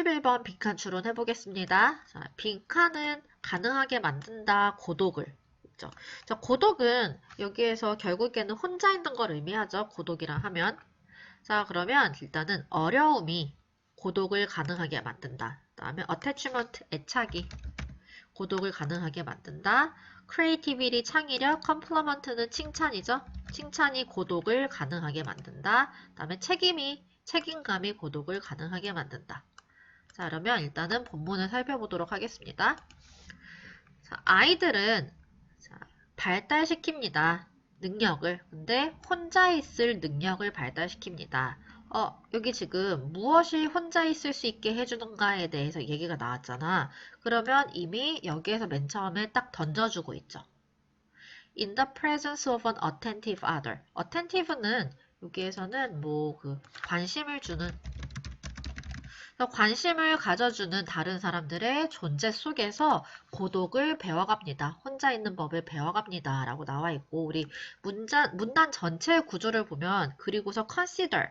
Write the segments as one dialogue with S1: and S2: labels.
S1: 11번 빈칸 추론 해 보겠습니다. 자, 빈칸은 가능하게 만든다 고독을. 있죠. 자, 고독은 여기에서 결국에는 혼자 있는 걸 의미하죠. 고독이랑 하면. 자, 그러면 일단은 어려움이 고독을 가능하게 만든다. 그 다음에 attachment, 애착이 고독을 가능하게 만든다. creativity, 창의력, compliment는 칭찬이죠. 칭찬이 고독을 가능하게 만든다. 그 다음에 책임이, 책임감이 고독을 가능하게 만든다. 자, 그러면 일단은 본문을 살펴보도록 하겠습니다. 자, 아이들은 자, 발달시킵니다. 능력을. 근데 혼자 있을 능력을 발달시킵니다. 어, 여기 지금 무엇이 혼자 있을 수 있게 해주는가에 대해서 얘기가 나왔잖아. 그러면 이미 여기에서 맨 처음에 딱 던져주고 있죠. In the presence of an attentive other. attentive는 여기에서는 뭐 그 관심을 주는 관심을 가져주는 다른 사람들의 존재 속에서 고독을 배워갑니다. 혼자 있는 법을 배워갑니다. 라고 나와 있고 우리 문단, 문단 전체의 구조를 보면 그리고서 consider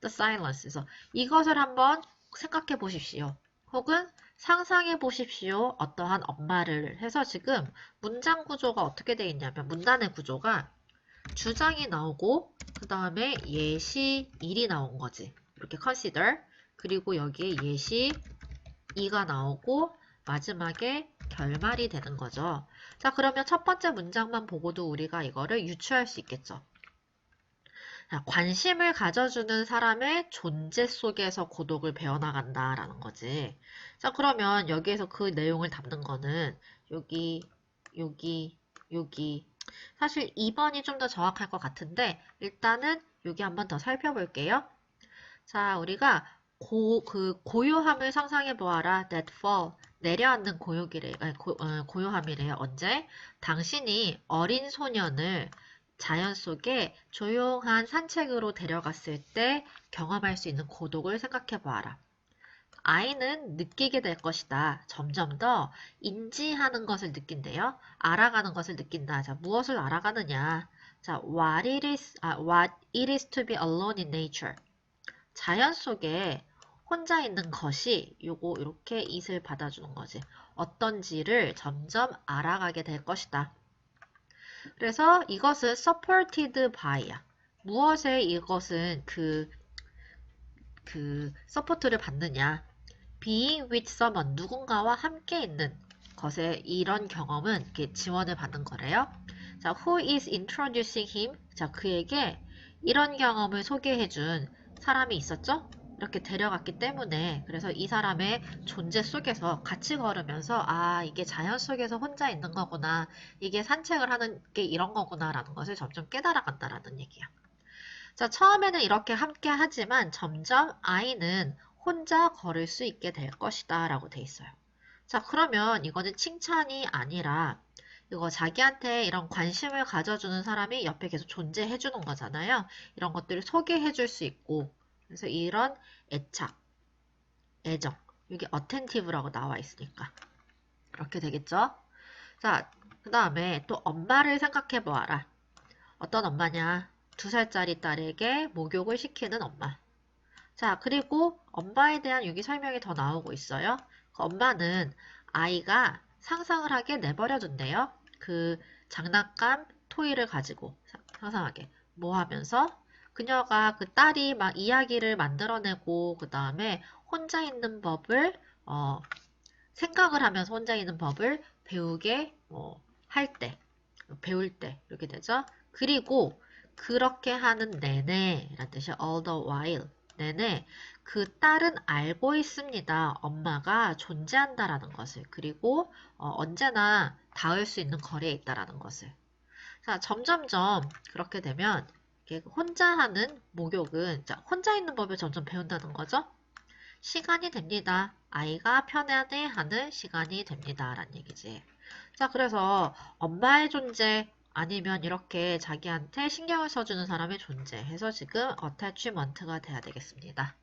S1: the silence에서 이것을 한번 생각해 보십시오. 혹은 상상해 보십시오. 어떠한 엄마를 해서 지금 문장 구조가 어떻게 되어 있냐면 문단의 구조가 주장이 나오고 그 다음에 예시 일이 나온 거지. 이렇게 consider 그리고 여기에 예시 2가 나오고 마지막에 결말이 되는 거죠. 자 그러면 첫 번째 문장만 보고도 우리가 이거를 유추할 수 있겠죠. 자, 관심을 가져주는 사람의 존재 속에서 고독을 배워나간다라는 거지. 자 그러면 여기에서 그 내용을 담는 거는 여기 여기 여기 사실 2번이 좀 더 정확할 것 같은데 일단은 여기 한번 더 살펴볼게요. 자 우리가 고, 그 고요함을 상상해 보아라. that fall. 내려앉는 고요기래, 아니, 고, 어, 고요함이래요. 언제? 당신이 어린 소년을 자연 속에 조용한 산책으로 데려갔을 때 경험할 수 있는 고독을 생각해 보아라. 아이는 느끼게 될 것이다. 점점 더 인지하는 것을 느낀대요. 알아가는 것을 느낀다. 자, 무엇을 알아가느냐? 자, what it is, 아, what it is to be alone in nature. 자연 속에 혼자 있는 것이 요거 이렇게 it을 받아주는 거지. 어떤지를 점점 알아가게 될 것이다. 그래서 이것은 supported by야. 무엇에 이것은 그, 그, 서포트를 받느냐. being with someone, 누군가와 함께 있는 것에 이런 경험은 이렇게 지원을 받는 거래요. 자, who is introducing him? 자, 그에게 이런 경험을 소개해준 사람이 있었죠? 이렇게 데려갔기 때문에 그래서 이 사람의 존재 속에서 같이 걸으면서 아 이게 자연 속에서 혼자 있는 거구나. 이게 산책을 하는 게 이런 거구나 라는 것을 점점 깨달아 간다라는 얘기야. 자 처음에는 이렇게 함께 하지만 점점 아이는 혼자 걸을 수 있게 될 것이다 라고 돼 있어요. 자 그러면 이거는 칭찬이 아니라 이거 자기한테 이런 관심을 가져주는 사람이 옆에 계속 존재해 주는 거잖아요 이런 것들을 소개해 줄 수 있고 그래서 이런 애착, 애정, 여기 attentive라고 나와 있으니까 이렇게 되겠죠? 자, 그 다음에 또 엄마를 생각해 보아라. 어떤 엄마냐? 두 살짜리 딸에게 목욕을 시키는 엄마. 자, 그리고 엄마에 대한 여기 설명이 더 나오고 있어요. 그 엄마는 아이가 상상을 하게 내버려 둔대요. 그 장난감 토이를 가지고 상상하게 뭐 하면서 그녀가 그 딸이 막 이야기를 만들어내고 그 다음에 혼자 있는 법을 어, 생각을 하면서 혼자 있는 법을 배우게 뭐, 할 때, 배울 때 이렇게 되죠. 그리고 그렇게 하는 내내 라는 뜻이 all the while 내내 그 딸은 알고 있습니다. 엄마가 존재한다라는 것을 그리고 어, 언제나 닿을 수 있는 거리에 있다라는 것을 자 점점점 그렇게 되면 혼자 하는 목욕은 혼자 있는 법을 점점 배운다는 거죠. 시간이 됩니다. 아이가 편안해하는 시간이 됩니다. 라는 얘기지. 자, 그래서 엄마의 존재 아니면 이렇게 자기한테 신경을 써주는 사람의 존재 해서 지금 attachment가 돼야 되겠습니다.